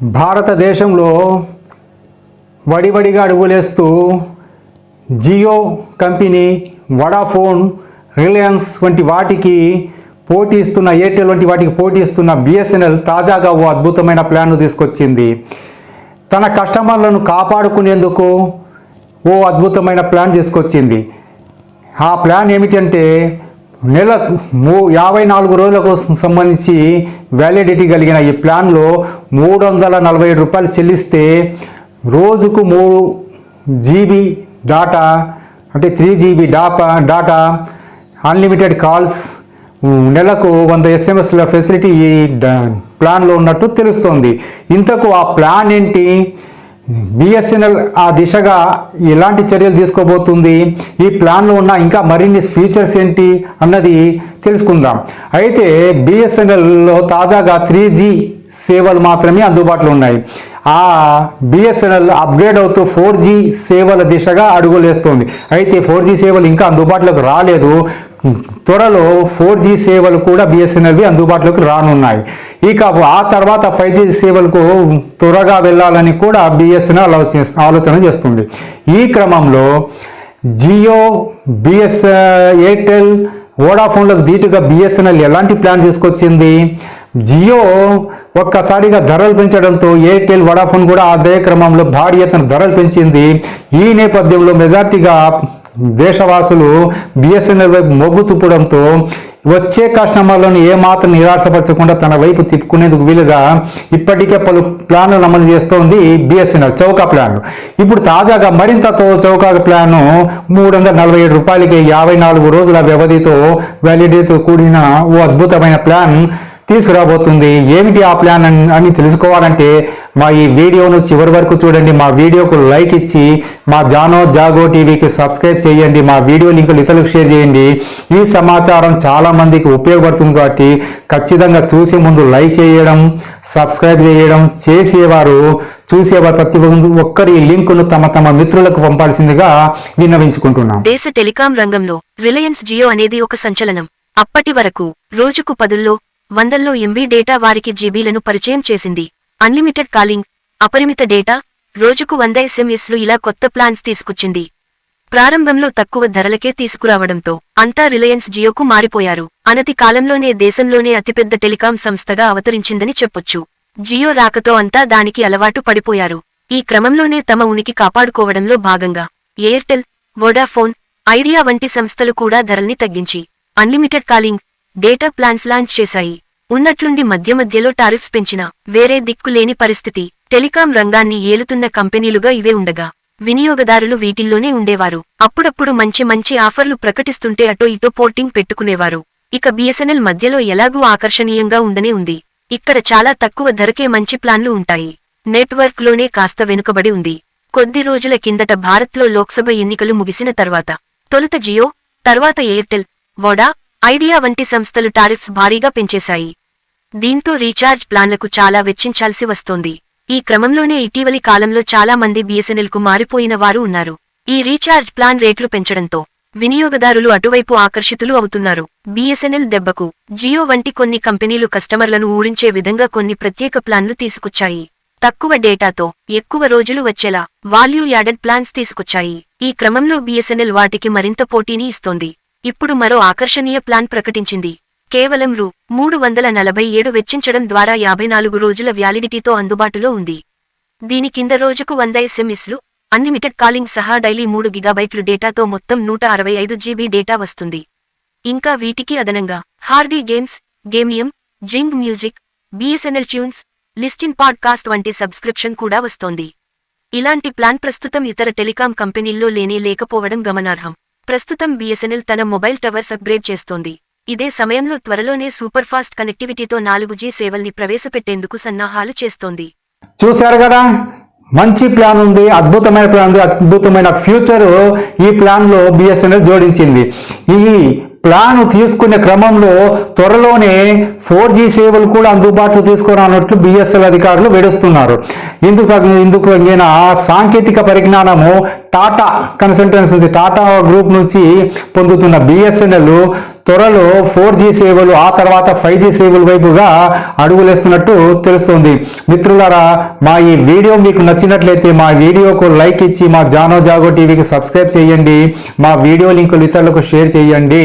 భారతదేశంలో వడివడిగా అడుగులేస్తూ జియో కంపెనీ వడాఫోన్ రిలయన్స్ వంటి వాటికి పోటీ ఇస్తున్న ఎయిర్టెల్ వంటి వాటికి పోటీ ఇస్తున్న బిఎస్ఎన్ఎల్ తాజాగా ఓ అద్భుతమైన ప్లాన్ను తీసుకొచ్చింది. తన కస్టమర్లను కాపాడుకునేందుకు ఓ అద్భుతమైన ప్లాన్ తీసుకొచ్చింది. ఆ ప్లాన్ ఏమిటంటే నెల మూ యాభై నాలుగు రోజులకు సంబంధించి వ్యాలిడిటీ కలిగిన ఈ ప్లాన్లో మూడు వందల నలభై ఏడు రూపాయలు చెల్లిస్తే రోజుకు మూడు జీబీ డాటా అంటే three GB data data unlimited calls నెలకు వంద ఎస్ఎంఎస్ల ఫెసిలిటీ ఈ ప్లాన్లో ఉన్నట్టు తెలుస్తోంది. ఇంతకు ఆ ప్లాన్ ఏంటి? బిఎస్ఎన్ఎల్ ఆ దిశగా ఎలాంటి చర్యలు తీసుకోబోతుంది? ఈ ప్లాన్లో ఉన్న ఇంకా మరిన్ని ఫీచర్స్ ఏంటి అన్నది తెలుసుకుందాం. అయితే బిఎస్ఎన్ఎల్లో తాజాగా త్రీ జీ సేవలు మాత్రమే అందుబాటులో ఉన్నాయి. ఆ బిఎస్ఎన్ఎల్ అప్గ్రేడ్ అవుతూ ఫోర్ జీ సేవల దిశగా అడుగులేస్తోంది అయితే ఫోర్ జీ సేవలు ఇంకా అందుబాటులోకి రాలేదు. త్వరలో ఫోర్ జీ సేవలు కూడా బిఎస్ఎన్ఎల్వి అందుబాటులోకి రానున్నాయి. ఇక ఆ తర్వాత ఫైవ్ జీ సేవలకు త్వరగా వెళ్ళాలని కూడా బిఎస్ఎన్ఎల్ ఆలోచన ఆలోచన చేస్తుంది. ఈ క్రమంలో జియో బిఎస్ ఎయిర్టెల్ వోడాఫోన్లకు ధీటుగా బిఎస్ఎన్ఎల్ ఎలాంటి ప్లాన్ తీసుకొచ్చింది? జియో ఒక్కసారిగా ధరలు పెంచడంతో ఎయిర్టెల్ వడాఫోన్ కూడా అదే క్రమంలో భారీ ఎత్తున ధరలు పెంచింది. ఈ నేపథ్యంలో మెజార్టీగా దేశవాసులు బిఎస్ఎన్ఎల్ వైపు మొగ్గు చూపడంతో వచ్చే కస్టమర్లను ఏమాత్రం నిరాశపరచకుండా తన వైపు తిప్పుకునేందుకు వీలుగా ఇప్పటికే పలు ప్లాన్లు అమలు చేస్తోంది బిఎస్ఎన్ఎల్ చౌకా ప్లాన్. ఇప్పుడు తాజాగా మరింత చౌక చౌకా మూడు వందల నలభై ఏడు రూపాయలకి యాభై నాలుగు రోజుల వ్యవధితో వ్యాలిడిటీతో కూడిన ఓ అద్భుతమైన ప్లాన్. తీసుకురాబోతుంది. ఏమిటి ఆ ప్లాన్ అని అని తెలుసుకోవాలంటే మా ఈ వీడియోను చివరి వరకు చూడండి. మా వీడియోకు లైక్ ఇచ్చి మా జానో జాగో టీవీకి సబ్స్క్రైబ్ చేయండి. మా వీడియో లింకులు ఇతరులకు షేర్ చేయండి. ఈ సమాచారం చాలా మందికి ఉపయోగపడుతుంది కాబట్టి ఖచ్చితంగా చూసే ముందు లైక్ చేయడం సబ్స్క్రైబ్ చేయడం చేసేవారు చూసేవారు ప్రతి ఒక్కరి లింకును తమ తమ మిత్రులకు పంపాల్సిందిగా విన్నవించుకుంటున్నాం. దేశ టెలికాం రంగంలో రిలయన్స్ జియో అనేది ఒక సంచలనం. అప్పటి వరకు రోజుకు పదుల్లో వందల్లో ఎంబీ డేటా వారికి జీబీలను పరిచయం చేసింది. అన్లిమిటెడ్ కాలింగ్ అపరిమిత డేటా రోజుకు వంద ఎస్ఎంఎస్లు ఇలా కొత్త ప్లాన్స్ తీసుకొచ్చింది. ప్రారంభంలో తక్కువ ధరలకే తీసుకురావడంతో అంతా రిలయన్స్ జియోకు మారిపోయారు. అనతి కాలంలోనే దేశంలోనే అతిపెద్ద టెలికాం సంస్థగా అవతరించిందని చెప్పొచ్చు. జియో రాకతో అంతా దానికి అలవాటు పడిపోయారు. ఈ క్రమంలోనే తమ ఉనికి కాపాడుకోవడంలో భాగంగా ఎయిర్టెల్ వోడాఫోన్ ఐడియా వంటి సంస్థలు కూడా ధరల్ని తగ్గించి. Unlimited calling data plans launch చేశాయి. ఉన్నట్లుండి మధ్య మధ్యలో టారిఫ్స్ పెంచిన వేరే దిక్కు లేని పరిస్థితి. టెలికాం రంగాన్ని ఏలుతున్న కంపెనీలుగా ఇవే ఉండగా వినియోగదారులు వీటిల్లోనే ఉండేవారు. అప్పుడప్పుడు మంచి మంచి ఆఫర్లు ప్రకటిస్తుంటే అటో ఇటో పోర్టింగ్ పెట్టుకునేవారు. ఇక బిఎస్ఎన్ఎల్ మధ్యలో ఎలాగూ ఆకర్షణీయంగా ఉండనే ఉంది. ఇక్కడ చాలా తక్కువ ధరకే మంచి ప్లాన్లు ఉంటాయి. నెట్వర్క్లోనే కాస్త వెనుకబడి ఉంది. కొద్ది రోజుల కిందట భారత్లో లోక్సభ ఎన్నికలు ముగిసిన తర్వాత తొలుత జియో తర్వాత ఎయిర్టెల్ వోడా ఐడియా వంటి సంస్థలు టారిఫ్స్ భారీగా పెంచేశాయి. దీంతో రీఛార్జ్ ప్లాన్లకు చాలా వెచ్చించాల్సి వస్తోంది. ఈ క్రమంలోనే ఇటీవలి కాలంలో చాలా మంది బిఎస్ఎన్ఎల్కు మారిపోయిన వారు ఉన్నారు. ఈ రీఛార్జ్ ప్లాన్ రేట్లు పెంచడంతో వినియోగదారులు అటువైపు ఆకర్షితులు అవుతున్నారు. బీఎస్ఎన్ఎల్ దెబ్బకు జియో వంటి కొన్ని కంపెనీలు కస్టమర్లను ఊరించే విధంగా కొన్ని ప్రత్యేక ప్లాన్లు తీసుకొచ్చాయి. తక్కువ డేటాతో ఎక్కువ రోజులు వచ్చేలా వాల్యూ యాడెడ్ ప్లాన్స్ తీసుకొచ్చాయి. ఈ క్రమంలో బీఎస్ఎన్ఎల్ వాటికి మరింత పోటీని ఇస్తోంది. ఇప్పుడు మరో ఆకర్షణీయ ప్లాన్ ప్రకటించింది. కేవలం రూ. మూడు వందల నలభై ఏడు వెచ్చించడం ద్వారా యాభై నాలుగు రోజుల వ్యాలిడిటీతో అందుబాటులో ఉంది. దీని కింద రోజుకు వంద ఎస్ఎంఎస్లు అన్లిమిటెడ్ కాలింగ్ సహా డైలీ మూడు గిగాబైట్లు డేటాతో మొత్తం నూట అరవై ఐదు జీబీ డేటా వస్తుంది. ఇంకా వీటికి అదనంగా Hardy games Gamium Zing music BSNL tunes listen podcast వంటి సబ్స్క్రిప్షన్ కూడా వస్తోంది. ఇలాంటి ప్లాన్ ప్రస్తుతం ఇతర టెలికాం కంపెనీల్లో లేనే లేకపోవడం గమనార్హం. ప్రస్తుతం బీఎస్ఎన్ఎల్ తన మొబైల్ టవర్స్ అప్గ్రేడ్ చేస్తోంది. ఇదే సమయంలో త్వరలోనే సూపర్ ఫాస్ట్ కనెక్టివిటీతో నాలుగు జీ సేవల్ని ప్రవేశపెట్టేందుకు సన్నాహాలు చేస్తోంది. చూశారు కదా? మంచి ప్లాన్ ఉంది అద్భుతమైన ప్లాన్ ఉంది అద్భుతమైన ఫ్యూచర్ ఈ ప్లాన్లో బిఎస్ఎన్ఎల్ జోడించింది. ఈ ప్లాన్ తీసుకునే క్రమంలో త్వరలోనే ఫోర్ జీ సేవలు కూడా అందుబాటులో తీసుకురానట్లు బిఎస్ఎల్ అధికారులు వెడుస్తున్నారు. ఇందుకు ఇందుకు తగిన సాంకేతిక పరిజ్ఞానము టాటా కన్సల్టెన్సీ టాటా గ్రూప్ నుంచి పొందుతున్న బిఎస్ఎన్ఎల్ త్వరలో ఫోర్ జీ సేవలు ఆ తర్వాత ఫైవ్ జీ సేవల వైపుగా అడుగులేస్తున్నట్టు తెలుస్తోంది. మిత్రులారా మా ఈ వీడియో మీకు నచ్చినట్లయితే మా వీడియోకు లైక్ ఇచ్చి మా జానో జాగో టీవీకి సబ్స్క్రైబ్ చేయండి. మా వీడియో లింకులు ఇతరులకు షేర్ చేయండి.